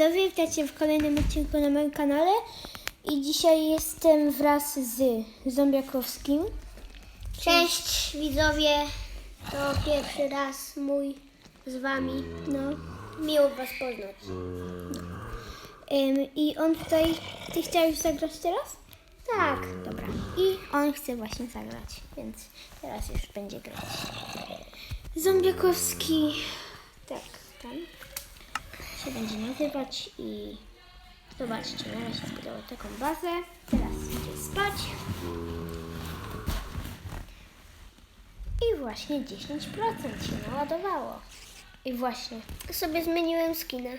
Dobry, witajcie w kolejnym odcinku na moim kanale i dzisiaj jestem wraz z Zombiakowskim. Cześć widzowie, to pierwszy raz mój z wami. No. Miło was poznać. Ym, I on tutaj, ty chciałeś zagrać teraz? Tak, Dobra. I on chce właśnie zagrać, więc teraz już będzie grać. Zombiakowski, tak, tam się będzie nazywać i zobaczcie, na razie zbudował taką bazę, teraz idzie spać. I właśnie 10% się naładowało. I właśnie. sobie zmieniłem skina.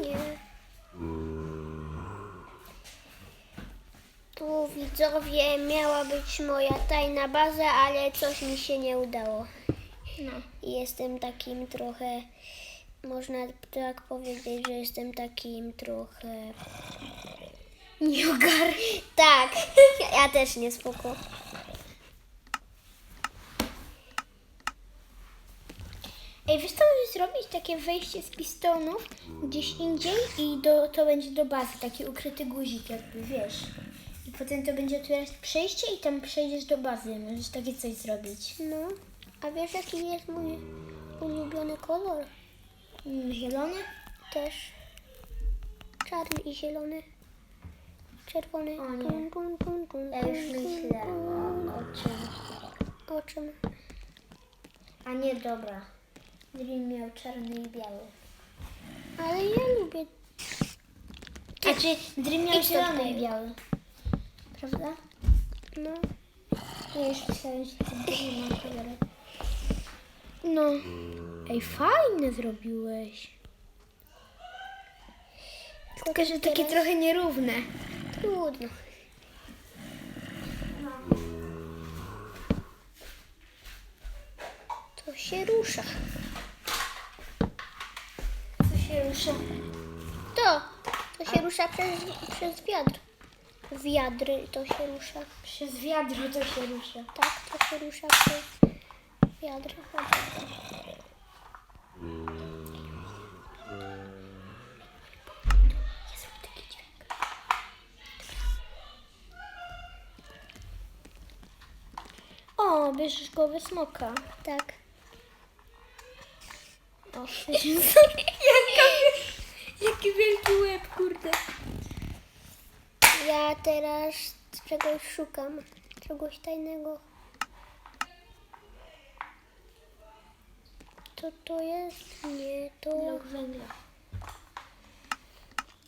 Nie. Tu widzowie miała być moja tajna baza, ale coś mi się nie udało. No. Jestem takim trochę, można tak powiedzieć, że jestem takim trochę Nie ogar. Tak, ja też nie spoko. Ej, wiesz co możesz zrobić? Takie wejście z pistonów gdzieś indziej i do, to będzie do bazy, taki ukryty guzik jakby, wiesz. Potem to będzie otwierać przejście i tam przejdziesz do bazy. Możesz takie coś zrobić. No, a wiesz jaki jest mój ulubiony kolor? Mm, Zielony? Też czarny i zielony. Czerwony. O nie. Tun, tun, Ja już tun. o, czym. O czym? A nie, dobra. Dream miał czarny i biały. Ale ja lubię. Znaczy, Dream miał zielony i biały. Prawda? No. Ja już myślałem, że to Dream ma kolory. No. Ej, fajne zrobiłeś. Tylko, że takie teraz- trochę nierówne. Trudno. To się rusza. Co się rusza? To. To się rusza przez, przez wiatr. Wiadry to się rusza. Przez wiadro to się rusza. Tak, to się rusza przez wiadro. O, bierzesz głowę smoka. Tak. O, Jaka, jaki wielki łeb, kurde. Ja teraz czegoś szukam. Czegoś tajnego. Co to jest? Nie, to Blok węgla.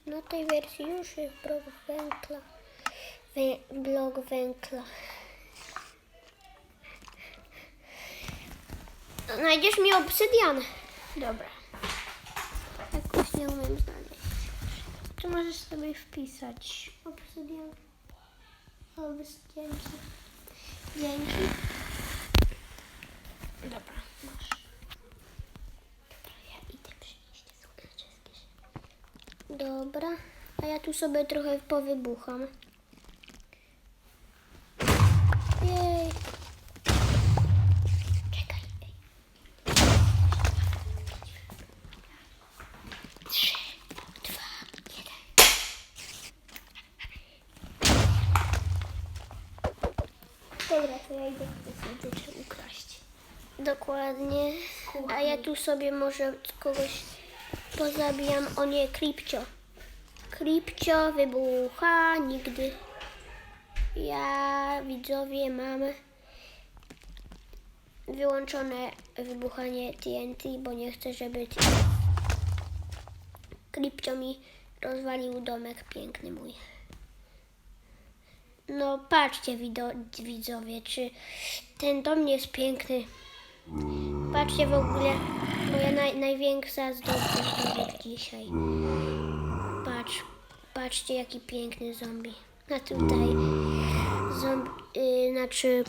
na tej wersji już jest blok węgla. Wę, blok węgla. Znajdziesz mi obsydian. Dobra. Jakoś nie umiem znaleźć. Tu możesz sobie wpisać obsydian. Obsydianki. Dzięki. Dobra, masz. Dobra, ja idę przynieść te słodycze. Dobra. A ja tu sobie trochę powybucham. Jej. Czekaj, ej. Trzy, dwa, jeden. Dobra, to ja idę Te słodycze ukraść. Dokładnie. A ja tu sobie może kogoś pozabijam. O nie, Kripcio. Kripcio wybucha nigdy. Ja, widzowie, mam wyłączone wybuchanie TNT, bo nie chcę, żeby Kripcio mi rozwalił domek piękny mój. No patrzcie widzowie, czy ten dom jest piękny. Patrzcie w ogóle, moja naj, największa zdobycz zdobycz dzisiaj. Patrz, patrzcie jaki piękny zombie. A tutaj zombie, yy, znaczy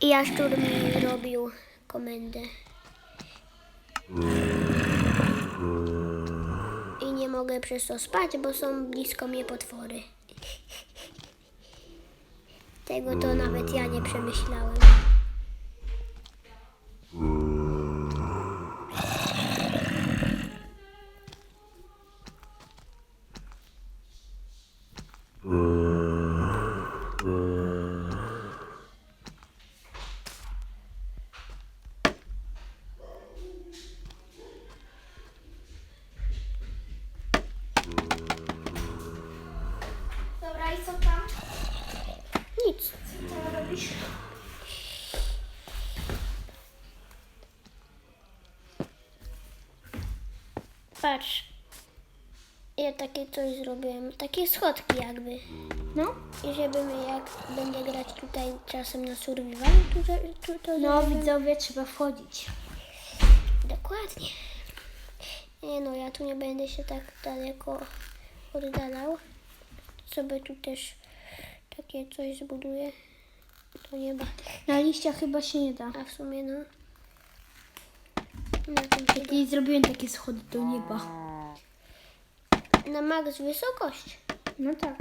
jaszczur mi robił komendę. I nie mogę przez to spać, bo są blisko mnie potwory. Tego to nawet ja nie przemyślałem. Patrz. Ja takie coś zrobiłem. Takie schodki jakby. No, I żebym jak będę grać tutaj czasem na survival, to, to, to no zrobię- widzowie, trzeba wchodzić. Dokładnie. Nie no, ja tu nie będę się tak daleko oddalał. Sobie tu też takie coś zbuduję do nieba. Na liściach chyba się nie da. A w sumie no. I zrobiłem takie schody do nieba. Na max wysokość. No tak.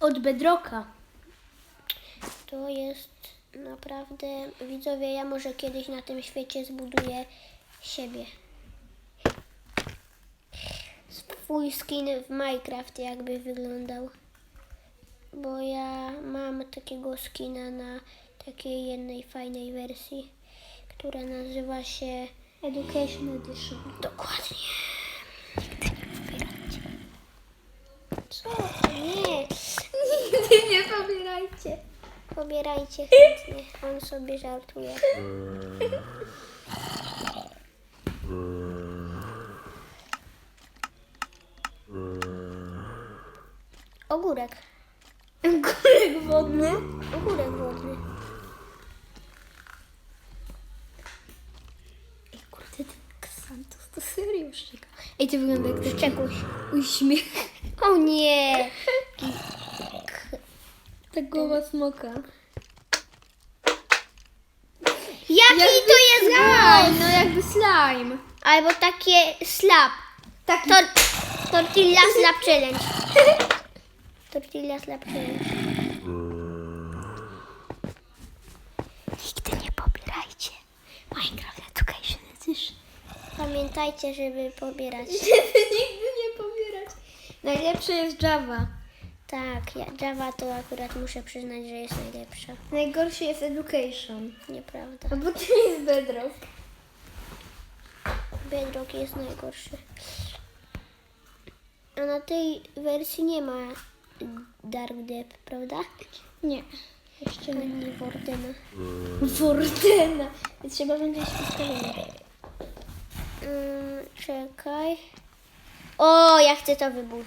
Od bedroka. To jest naprawdę, widzowie, ja może kiedyś na tym świecie zbuduję siebie. Swój skin w Minecraft jakby wyglądał. Bo ja mam takiego skina na takiej jednej fajnej wersji, która nazywa się Education Edition. dokładnie. Co? Nie. Nigdy nie pobierajcie. Pobierajcie chętnie. On sobie żartuje. Ogórek. Górek wodny. Ogórek wodny. Ej, kurde, ten Xantos to serio szczeka. Ej, to wygląda jak taki Szczekuś. uśmiech. O nie! Ta głowa smoka. Jaki to jest slime, głos? no jakby slime. Albo takie slap. Taki Tor tortilla slap challenge. Tortilla slap challenge. Nigdy nie pobierajcie. Minecraft Education Edition. Pamiętajcie, żeby pobierać. Nigdy nie pobierać. Najlepsze jest Java. Tak, ja, Java to akurat muszę przyznać, że jest najlepsza. Najgorszy jest Education. Nieprawda. A potem jest Bedrock. Bedrock jest najgorszy. A na tej wersji nie ma Dark Depth, prawda? Nie. Jeszcze nie. Ani Wardena. Wordena. Trzeba będzie ustawione. Mm, czekaj. O, ja chcę to wybuch.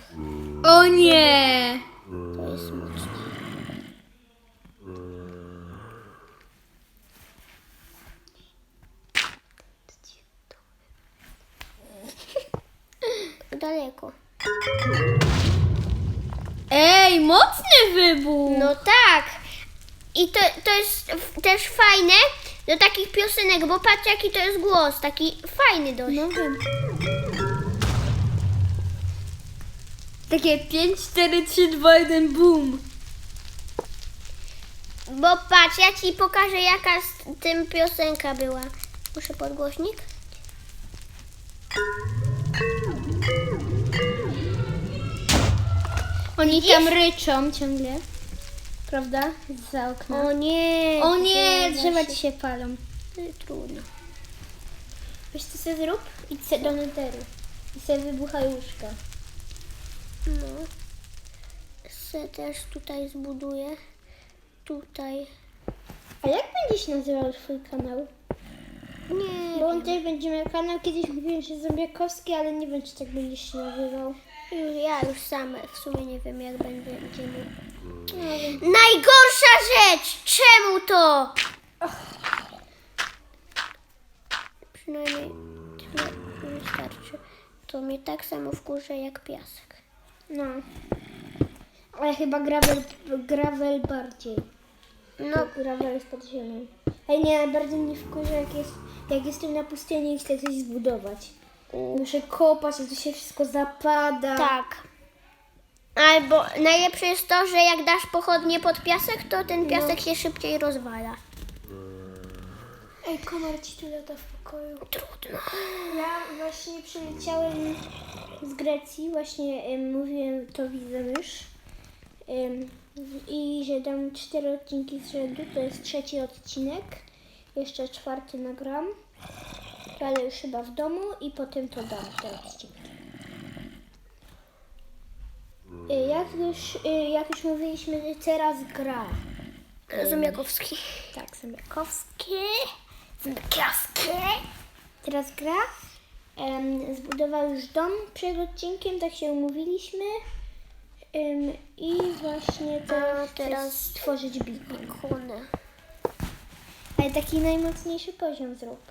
O nie! To jest mocne. Daleko. Ej, mocny wybuch! No tak. I to, to jest też fajne do takich piosenek, bo patrz jaki to jest głos, taki fajny dość. No wiem. Takie 5, 4, 3, 2, 1, boom. Bo patrz, ja ci pokażę jaka z tym piosenka była. Muszę podgłośnik. Oni tam ryczą ciągle. Prawda? Za okna. O nie. O nie, drzewa ci się palą. Trudno. Wiesz co sobie zrób? Idź se do netheru. I sobie wybuchaj łóżka. No. Se też tutaj zbuduję. Tutaj. A jak będzie się nazywał twój kanał? Nie. Bo on też będzie miał kanał. Kiedyś mówiłem, że Zombiakowski, ale nie wiem, czy tak będzie się nazywał. Już, ja już sam w sumie nie wiem jak będzie. będziemy. Najgorsza rzecz! Czemu to? Przynajmniej wystarczy. To mnie tak samo wkurza jak piasek. No. Ale chyba gravel, gravel bardziej. No, gravel jest pod ziemią. Ej, nie, najbardziej mnie wkurza, jak, jest, jak jestem na pustyni i chcę coś zbudować. Muszę kopać, a to się wszystko zapada. tak. Albo najlepsze jest to, że jak dasz pochodnie pod piasek, to ten piasek się szybciej rozwala. Ej, komar ci tu lata w pokoju. Trudno. Ja właśnie przyleciałem z Grecji, właśnie em, mówiłem to widzę już. Em, I że dam cztery odcinki z rzędu, to jest trzeci odcinek. Jeszcze czwarty nagram. Ale już chyba w domu i potem to dam te odcinki. Y, Jak już, y, jak już mówiliśmy, teraz gra. Zomiakowski. Tak, Zębiakowski. Zębiakowski. Teraz gra. zbudował już dom przed odcinkiem, tak się umówiliśmy. I właśnie teraz, teraz stworzyć bikon. Ale taki najmocniejszy poziom zrób.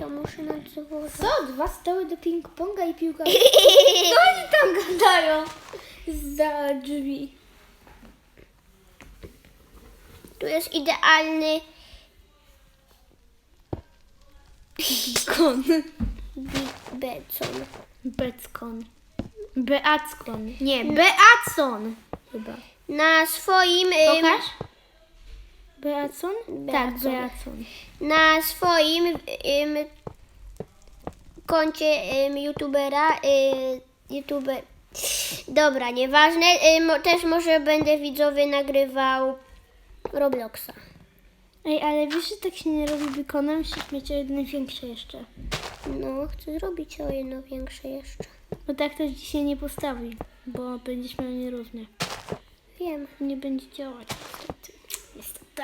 To muszę na dworze. Co? Dwa stoły do ping-ponga i piłka. Co oni tam gadają? Za drzwi. Tu jest idealny Bikon. Becon. Beckon. Beackon. Nie, Beacon. Chyba. Na swoim ym, Pokaż. Beacon? Tak, Beacon. Na swoim ym, koncie ym, youtubera y, youtuber dobra, nieważne y, mo, też może będę widzowie nagrywał Robloxa Ej, ale wiesz, że tak się nie robi bikonem? Musisz mieć o jedno większe jeszcze. no chcę zrobić o jedno większe jeszcze Bo tak to dzisiaj nie postawi, bo będziesz miał nierówne. wiem Nie będzie działać. Niestety. Niestety.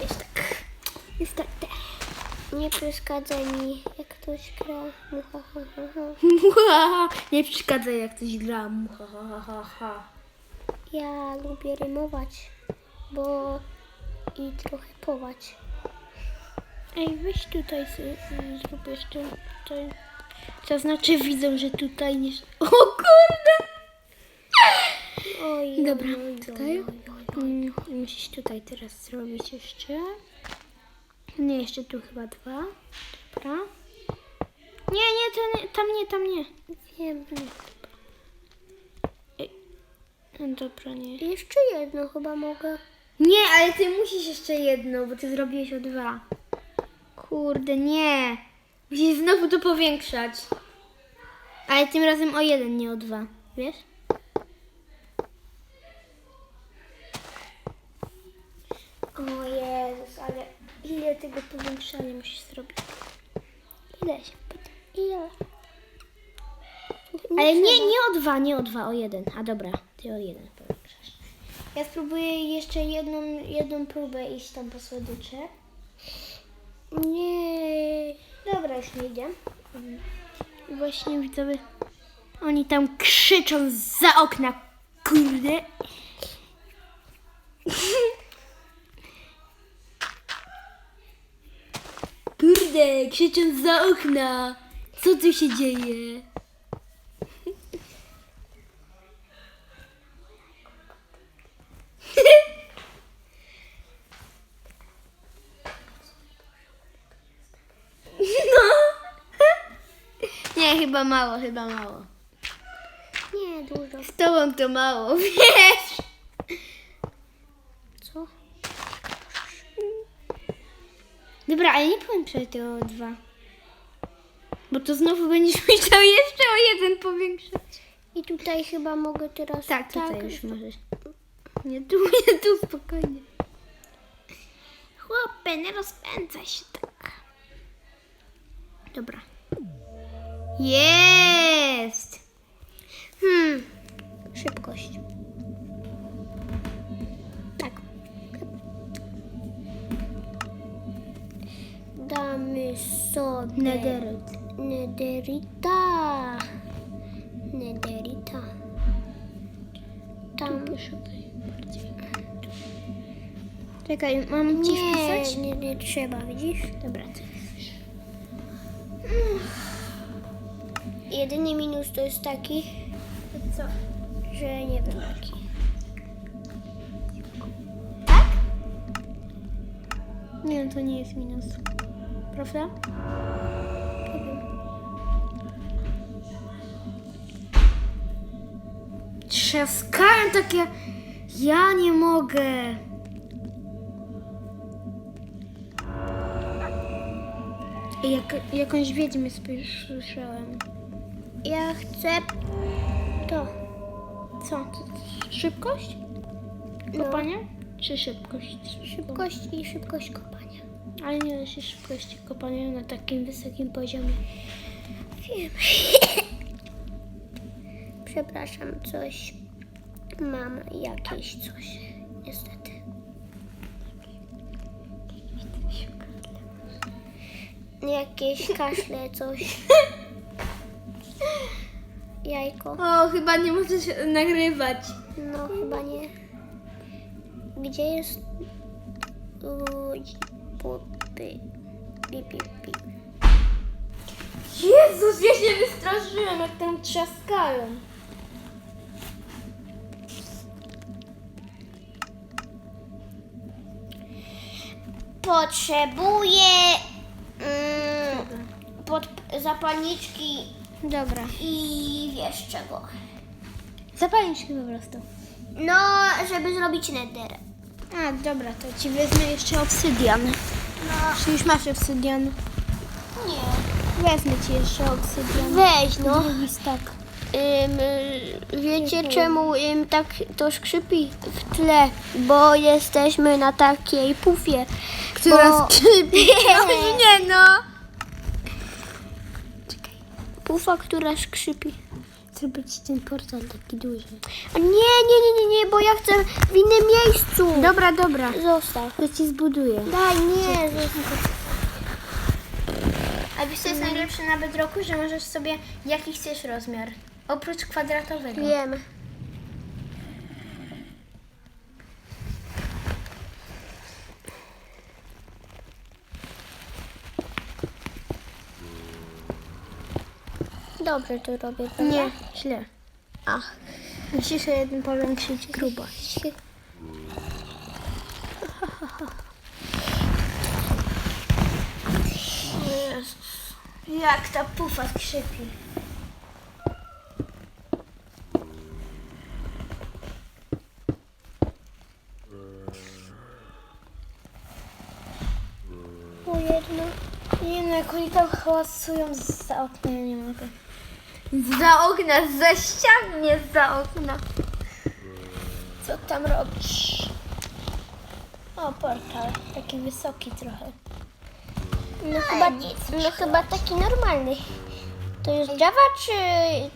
Niestety. Niestety. nie przeszkadzaj mi jak ktoś gra Muhahaha. Muhaha. Nie przeszkadzaj jak ktoś gra. Muhahaha. ja lubię rymować bo i trochę pować Ej, weź tutaj sobie, zrób jeszcze tutaj. To znaczy widzą, że tutaj nie... O kurde! oj Dobra, oj, oj, tutaj. oj, oj. Mm, Musisz tutaj teraz zrobić jeszcze. Nie, jeszcze tu chyba dwa. Dobra. Nie, nie, to nie, tam nie, tam nie. wiem No Dobra, nie. jeszcze jedno chyba mogę Nie, ale ty musisz jeszcze jedno, bo ty zrobiłeś o dwa. Kurde, nie. Musisz znowu to powiększać. Ale tym razem o jeden, nie o dwa. Wiesz? O Jezus, ale ile tego powiększania musisz zrobić? Ile się pyta? Ile? Ale nie, nie o dwa, nie o dwa, o jeden. A dobra, ty o jeden powiększasz. Ja spróbuję jeszcze jedną, jedną próbę iść tam po słodycze. Nie. Dobra, już nie idę. I właśnie widzowie, oni tam krzyczą za okna, kurde. Kurde, krzyczą za okna. Co tu się dzieje? No. Nie, chyba mało, chyba mało. Nie, dużo. Z tobą to mało, wiesz? Co? Dobra, ale nie powiem tego o dwa. Bo to znowu będziesz musiał jeszcze o jeden powiększać. I tutaj chyba mogę teraz. Tak, tutaj już że- możesz. Nie tu, nie tu, spokojnie. Chłopie, nie rozpędzaj się tak. Dobra. Jest! Hmm. Szybkość. Sobie. Nederyt. Nederita. Nederita. Tam. Czekaj, mam ci wpisać? Nie, nie, nie trzeba, widzisz? Dobra, ty wpisz. Jedyny minus to jest taki, co? że nie wiem jaki. Tak? Nie, to nie jest minus. Prawda? Trzaskają takie... Ja nie mogę. Jak, jakąś wiedźmę słyszałem. Ja chcę to. Co? Szybkość? No. Kopania? Czy szybkość? Szybkość i szybkość kopania. Ale nie da się szybkości kopania na takim wysokim poziomie. Wiem. Przepraszam, coś. Mam jakieś coś. Niestety. Jakieś kaszle, coś. Jajko. O, chyba nie możesz nagrywać. No chyba nie. Gdzie jest... pupy. Pi, pi, pi. Jezus, ja się wystraszyłem, jak tam trzaskają. Potrzebuję mm, pod, zapalniczki Dobra. i wiesz czego. Zapalniczki po prostu. No, żeby zrobić nether. A, dobra, to ci wezmę jeszcze obsydian. Czy już masz obsydian? nie. Wezmę ci jeszcze obsydian. Weź no. Drugi stak. Ym, y, wiecie czemu ym, tak to skrzypi w tle? Bo jesteśmy na takiej pufie. Która bo... skrzypi. Nie no. Pufa, która skrzypi. Zrobię ci ten portal taki duży. A nie, nie, nie, nie, nie, bo ja chcę w innym miejscu. Dobra, dobra. Zostaw. To ci zbuduję. Daj, nie, zostaw. A wiesz co jest najlepsze na Bedrocku? Że możesz sobie jaki chcesz rozmiar. Oprócz kwadratowego. Wiem. Dobrze to robię, prawda? Nie, źle. Ach. Musisz jeden powiększyć grubość. Jezus. Jak ta pufa skrzypi. O jedno. Nie no, jak oni tam hałasują za okna, ja nie mogę. Za okna, za ścian, nie za okna. Co tam robisz? O, portal. Taki wysoki trochę. No chyba, no chyba taki normalny. To jest Java czy...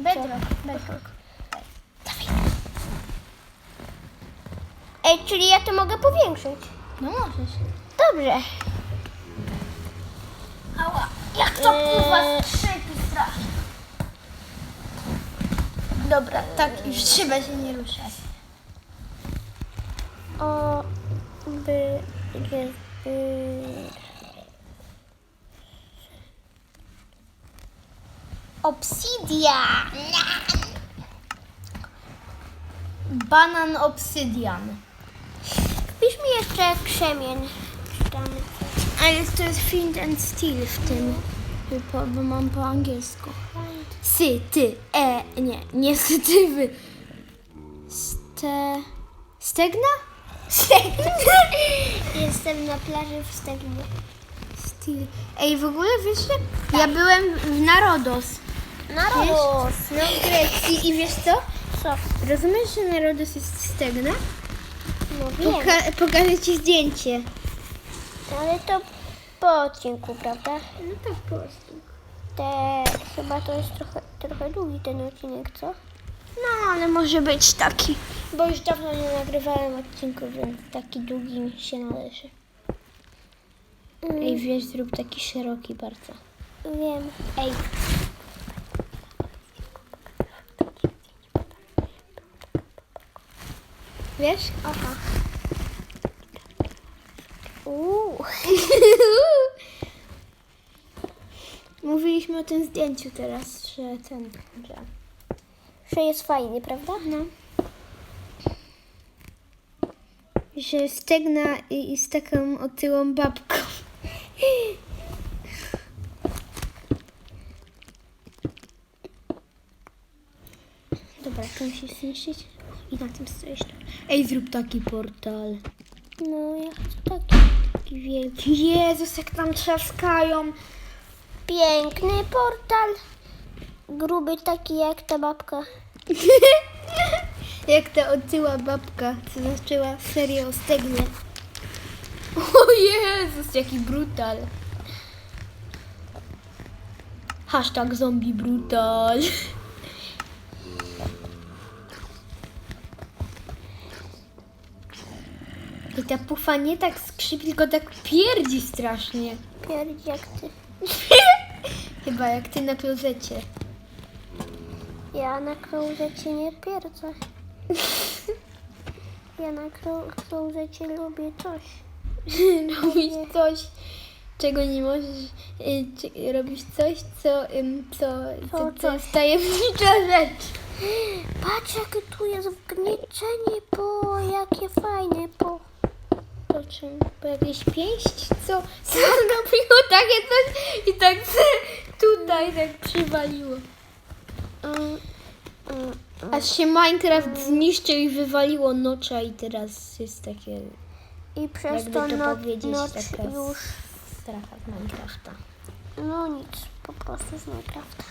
Bedrock, bedrock. Ej, czyli ja to mogę powiększyć. No możesz. Dobrze. Ała, jak to Eee. Dobra, tak, już trzeba się nie ruszać. O, by, by, y, Obsidian. Banan obsydian. Pisz mi jeszcze krzemień. Czytamy. Ale to jest Flint and Steel w tym, bo, bo mam po angielsku. Sy, ty, e, nie, nie sy, ty, wy. Ste... Stegna? Stegna? Jestem na plaży w Stegnie. Steel. Ej, w ogóle wiesz, że ja byłem w Narodos, Narodos. no w Grecji i wiesz co? Co? Rozumiesz, że Narodos jest Stegna? No wiem. Poka- pokażę ci zdjęcie. Ale to po odcinku, prawda? No tak, po prostu. Te, chyba to jest trochę, trochę długi ten odcinek, co? No, ale może być taki. Bo już dawno nie nagrywałem odcinku, więc taki długi mi się należy. Ej, wiesz, zrób taki szeroki bardzo. Wiem. Ej. Wiesz? Aha. Uuu. Mówiliśmy o tym zdjęciu teraz, że ten, że... Że jest fajny, prawda? No. Że stegna i, i z taką otyłą babką. Dobra, to musisz zniszczyć i na tym stoisz. Ej, zrób taki portal. No, ja chcę taki. Taki wielki. Jezus, jak tam trzaskają. Piękny portal. Gruby taki jak ta babka. jak ta otyła babka, co zaczęła serię o stegnie. O Jezus, jaki brutal. Hashtag zombie brutal. I ta pufa nie tak skrzypi, tylko tak pierdzi strasznie. Pierdzi jak ty. Chyba jak ty na klozecie. Ja na klozecie nie pierdzę. Ja na klo- klozecie lubię coś. Robisz coś, czego nie możesz. y, czy- Robisz coś, co, ym, co, co, Co, co coś. jest tajemnicza rzecz. Patrz jakie tu jest wgnieczenie, po jakie fajne, po... Po czym? Po jakiejś pięść? Co? Co zrobiło takie coś i tak se tutaj tak przywaliło. Aż się Minecraft zniszczył i wywaliło nocza i teraz jest takie I przez Jakby to, to no, powiedzieć, noc taka już... stracha z Minecrafta. No nic, po prostu z Minecrafta.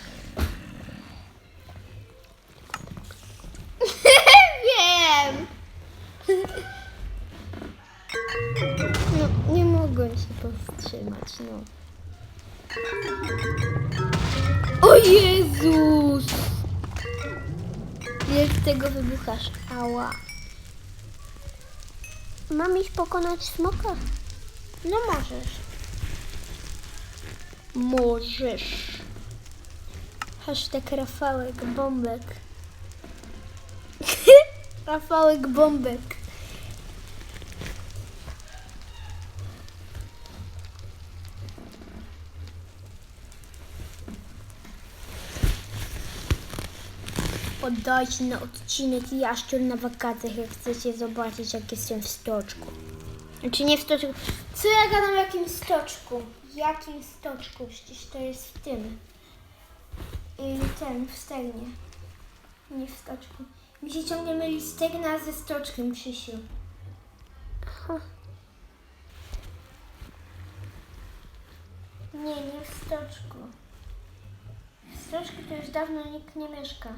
Wiem! No, nie mogłem się powstrzymać, no. O Jezus! Jak tego wybuchasz? Ała. Mam iść pokonać smoka? No możesz. Możesz. Hashtag Rafałek Bombek. Rafałek Bombek. Poddajcie na odcinek Jaszczur na wakacjach, jak chcecie zobaczyć, jak jestem w stoczku. Znaczy nie w stoczku. Co ja gadam w jakim stoczku? Jakim stoczku? Przecież to jest w tym. I ten, w stegnie. Nie w stoczku. Mi się ciągle myli stegna ze stoczkiem, Krzysiu. Nie, nie w stoczku. W stoczku to już dawno nikt nie mieszka.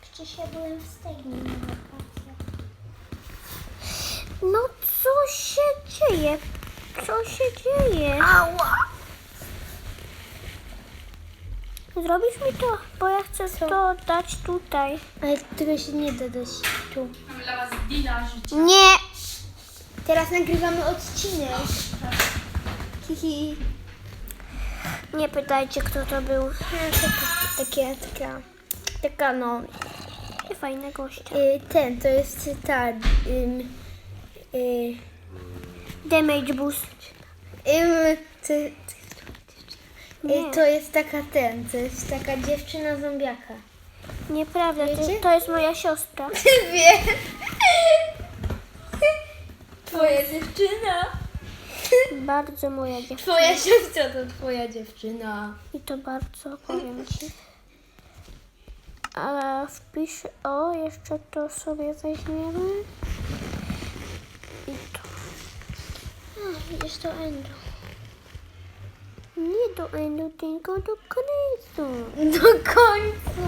Przecież ja byłem w stegnie na wakacjach. No co się dzieje? Co się dzieje? Ała! Zrobisz mi to, bo ja chcę Co? to dać tutaj. Ale tego się nie da dać tu. Mamy dla was deala życia. Nie! Teraz nagrywamy odcinek. Hihi. Nie pytajcie, kto to był. Takie, taka, taka no. Nie fajne gościa. Y, ten, to jest ta. Ym, y, Damage boost. ym, to, Nie. y, to jest taka ten, to jest taka dziewczyna zombiaka. Nieprawda, to, Wiecie? to jest moja siostra. Wiem. Twoja dziewczyna. Bardzo moja dziewczyna. Twoja siostra to twoja dziewczyna. I to bardzo, powiem ci. A wpisz, o, jeszcze to sobie weźmiemy. I to. A, widzisz to Endo. Nie do endu, tylko do końca. Do końca.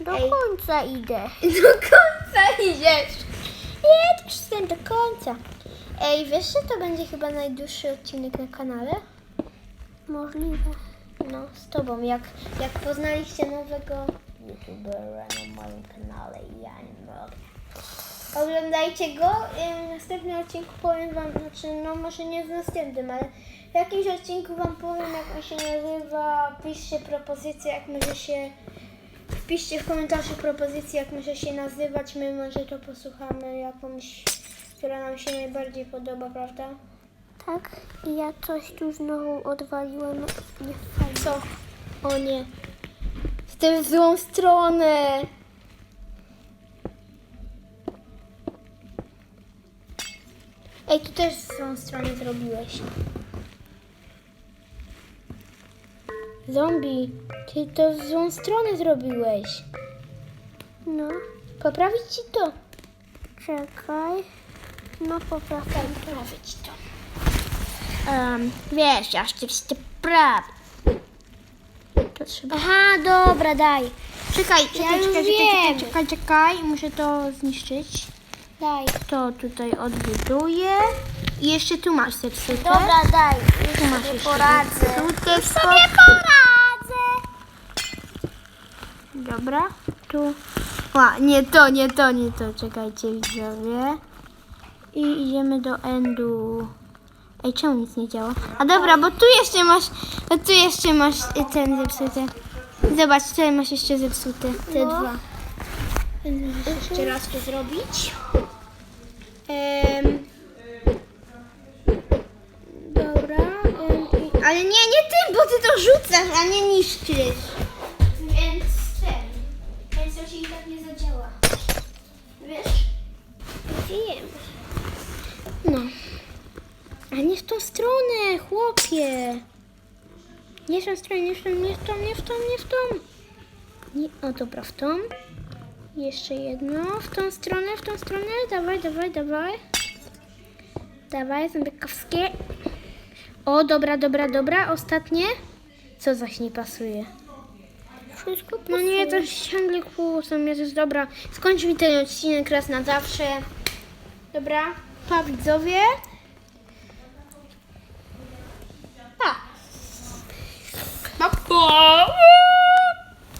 Do Ej. końca idę. Do końca idziesz. Jedź z tym do końca. Ej, wiesz, że to będzie chyba najdłuższy odcinek na kanale? Możliwe. No, z tobą. Jak, jak poznaliście nowego youtubera na moim kanale ja nie mogę. Oglądajcie go. W następnym odcinku powiem wam, znaczy no może nie w następnym, ale w jakimś odcinku wam powiem jak on się nazywa. Piszcie propozycje, jak może się... Wpiszcie w komentarzu propozycje, jak może się nazywać. My może to posłuchamy jakąś, która nam się najbardziej podoba, prawda? Tak, i ja coś tu znowu odwaliłem. Nie fajnie. Co? O nie. W tę złą stronę. Ej, tu też w złą stronę zrobiłeś. Zombie, ty to w złą stronę zrobiłeś. No, Poprawić ci to? czekaj. No poprawiam. Poprawić to. Um, wiesz, aż ty praw. To trzeba. Aha, dobra, daj. Czekaj, Ja czekaj, już czekaj, wiem. czekaj, czekaj, czekaj, muszę to zniszczyć. Daj. To tutaj odbuduję. I jeszcze tu masz zepsute. Dobra, daj. tu masz sobie jeszcze poradzę. zepsute. Już sobie poradzę. Dobra, tu. A, nie to, nie to, nie to. Czekajcie widzowie. I idziemy do endu. Ej, czemu nic nie działa? A dobra, bo tu jeszcze masz, bo tu jeszcze masz ten zepsuty. Zobacz, tutaj masz jeszcze zepsuty, te No. dwa. Jeszcze raz to zrobić. Em, dobra. em, i- ale nie, nie tym, bo ty to rzucasz, a nie niszczysz. Nie w tą stronę, nie w tą, nie w tą, nie w tą, nie w tą. Nie, o dobra, w tą. Jeszcze jedno. W tą stronę, w tą stronę. Dawaj, dawaj, dawaj. Dawaj, zębykowskie. O, dobra, dobra, dobra. Ostatnie. Co zaś nie pasuje? Wszystko No nie, to ciągle kłócą jest dobra. Skończ mi ten odcinek raz na zawsze. Dobra, pa widzowie. Pa. Pa, pa.